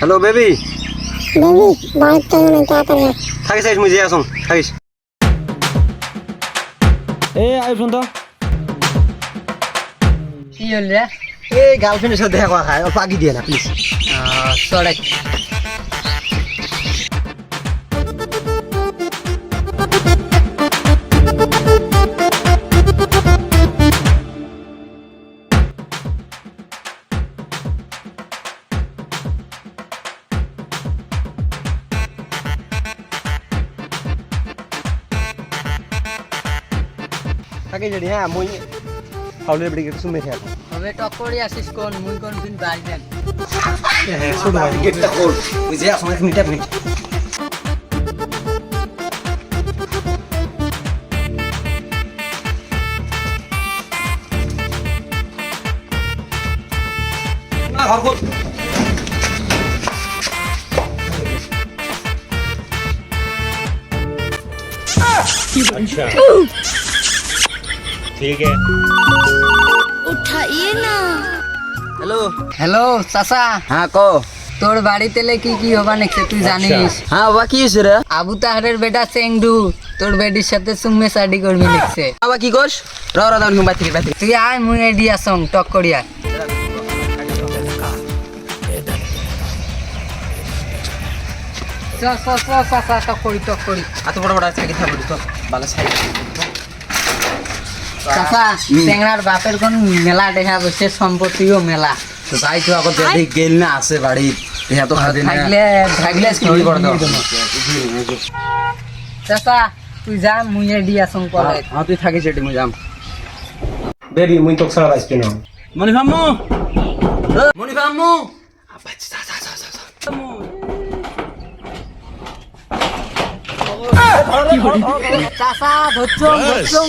Hello baby baby bike থেকে না তাড়াতাড়ি। থাকিস আইস মুই যে আসুন থাকিস এ আই শুন তো কি হল রে? এই গার্লফ্রেন্ডের সাথে দেখা করা খায় অল্প আগে দিয়ে না প্লিজ সরে থাকে যদি হ্যাঁ মুই ফাউলের বেড়ি গেট সুমে খেয়া হবে টক করে আসিস কোন মুই কোন দিন বাড়ি শুধু বাড়ি গেটটা খোল আসলে মিনিটা মিনিট। আচ্ছা। ठीक है হ্যালো হ্যালো চাচা হ্যাঁ ক তোর বাড়িতে লে কি কি হবা নেছে তুই জানিস হ্যাঁ বাবা কি হয়েছে রে আবু তাহারের বেটা চেংডু তোর বেডির সাথে সুমে শাদি করবি লিখছে বাবা কি কোস র র দাও বাতি বাতি তুই আয় মুই এডি আসং টক করিয়া চ চ চ চাচা টক করি টক করি এত বড় বড় আছে কি থাকবে তো ভালো সাইড চেংড়ার বাপের কোন মেলা দেখা বসে সম্পত্তিও মেলা। তো তাই তো আকৌ যদি গেল না আছে বাড়িত ইহা তো খাদি না। থাকলে থাকলে কি করে দাও চাচা তুই যা মুই এডি আসং করে হ্যাঁ তুই থাকিস এটি মুই যাম। বেবি মুই তোক সারা বাইস পেন মনি ফাম্মু মনি ফাম্মু ধরছং ধরছং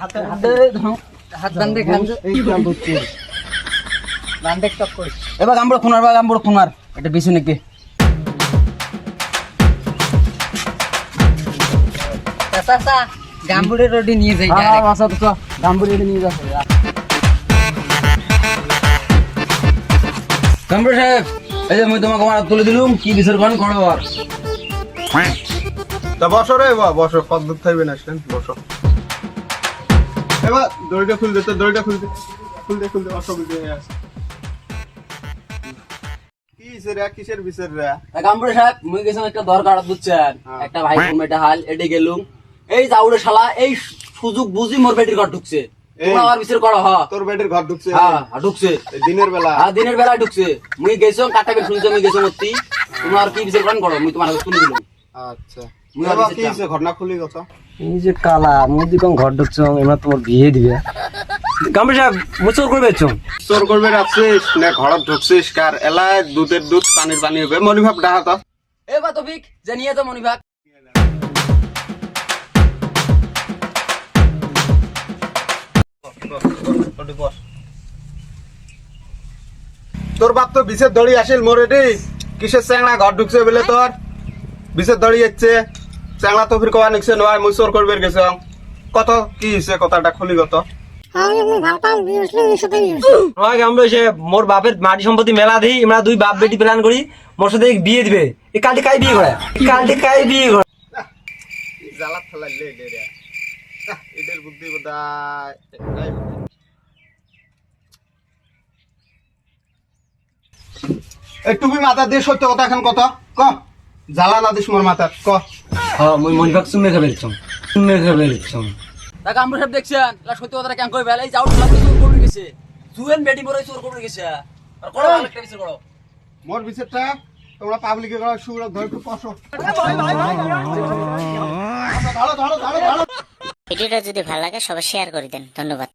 হাত এবার গাম্বড় খুনার বা গাম্বড় খুনার এটা বেশি নাকি? চা গাম্বুড়ে নিয়ে যাই হ্যাঁ তো এটা নিয়ে যাচ্ছে গাম্বড় সাহেব এই যে মুই তোমাকে আমার তুলে দিলুম কি বিচার কোন করো আর তা বসো রে বা বসো পদ্ধত থাকবে না বসো। এবার দড়িটা খুলতে তো দড়িটা খুলতে খুলতে খুলতে অসুবিধা হয়ে। আছে কিসের বিচার রে? গাম্বড় সাহেব মুই গেছিলাম একটা দরকার বুঝছেন? একটা ভাই ফোন হাল এটি গেলুম। এই যাউড়ে শালা এই সুযোগ বুঝি মোর বেটির ঘর ঢুকছে। তোমরা আমার বিচার করো হ। তোর ঘর ঢুকছে। হ্যাঁ ঢুকছে। দিনের বেলা। হ্যাঁ দিনের বেলা ঢুকছে। মুই গেছো কাটা বের শুনছো? মুই গেছো তোমার কি বিচার করেন করো মুই তোমার তুলে দিলাম। আচ্ছা। মুই কি? হয়েছে ঘটনা খুলি কথা। এই যে কালা মুদি কোন ঘর ঢুকছো এমন তোমার বিয়ে দিবে। গাম্বড় সাহেব মুচর করবে চো চোর করবে রাখছিস না ঘরত ঢুকছিস কার এলায় দুধের দুধ পানির পানি হবে। মনিভাব ডাহা তো এ বা তফিক জানিয়ে তো মনিভাগ তোর বাপ তো বিশের দড়ি আসিল মোরে কিসের চ্যাংড়া ঘর ঢুকছে বলে তোর বিশের দড়ি যাচ্ছে চ্যাংড়া তো ফির নিচ্ছে নয় মুই চোর করবে গেছে কত? কি হয়েছে কথাটা খুলি কত? মোর বাপের মাটি সম্পত্তি মেলা দিই আমরা দুই বাপ বেটি প্ল্যান করি মোর সাথে বিয়ে দিবে। এই কালটি কাই বিয়ে করে? কালটি কাই বিয়ে করে? জ্বালা ফেলাই লে রে। এদের বুদ্ধি বোধহয় টুপি মাথা দিয়ে সত্য কথা এখন কত? ক? জ্বালা না দিস মোর মাথা ক? হ্যাঁ মুই মনিভাগ সুমে খাবে চো সুমে খাবে গাম্বড় সাহেব দেখছেন লা সত্যি কথা কেন কই বেলা এই যাও চোর গেছে। জুয়েন বেটি বড় চোর করবে গেছে। আর করো আরেকটা বিচার করো। মোর বিচারটা তোমরা পাবলিকে করা সুর ধরে একটু কষো ভিডিওটা যদি ভালো লাগে সবাই শেয়ার করে দেন। ধন্যবাদ।